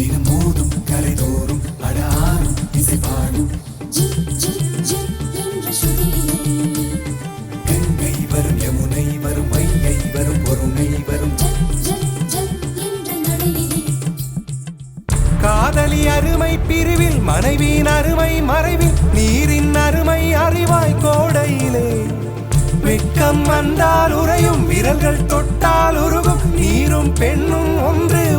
தினம் மோதும் கரை தோறும் அடாரும் இசை பாடும் கங்கை வரும் யமுனை வரும் மையை வரும் பொருணை வரும். காதலி அருமை பிரிவில் மனைவியின் அருமை மறைவில் நீரின் அருமை அறிவாய் கோடையிலே. வெட்கம் வந்தால் உறையும் விரல்கள் தொட்டால் உருகும் நீரும் பெண்ணும் ஒன்று.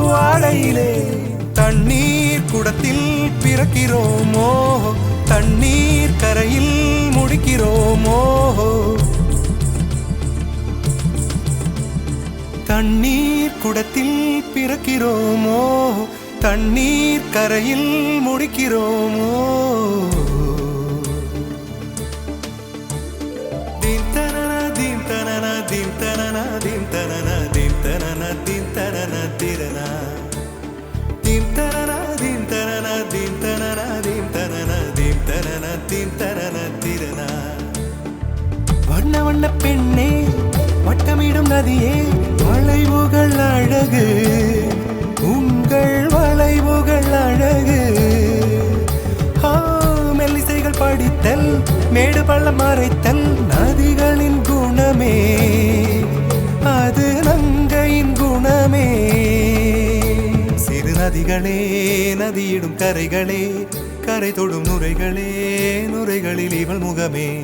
பிறக்கிறோமோ? தண்ணீர் கரையில் முடிக்கிறோமோ? தண்ணீர் குடத்தில் பிறக்கிறோமோ? தண்ணீர் கரையில் முடிக்கிறோமோ? வண்ண வண்ண பெண்ணே வட்டமிடும் நதியே வளைவுகள் அழகு. உங்கள் வளைவுகள் அழகு. மெல்லிசைகள் படித்தல் மேடு பள்ளம் மறைத்தல் நதிகளின் குணமே. அது நங்கையின் குணமே. சிறு நதிகளே நதியிடும் கரைகளே கரை தொடும் நுரைகளே நுரைகளில் இவள் முகமே.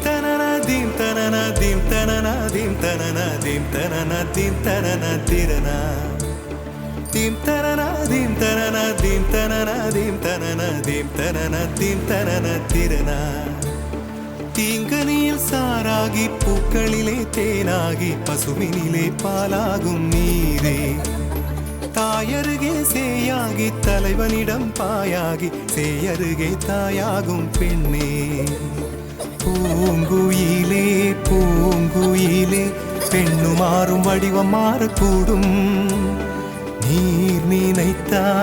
தீம் தனன தீம் தனன தீம் தனன தீம் தனன தீம் தனன தீம் தனன திரனா தீங்கனியில் சாராகி பூக்களிலே தேனாகி பசுவினிலே பாலாகும் நீரே. தாயருகே சேயாகி தலைவனிடம் பாயாகி சேயருகே தாயாகும் பெண்ணே. பூங்குயிலே பூங்குயிலே பெண்ணு மாறும் வடிவம் மாறக்கூடும். நீர் நினைத்தார்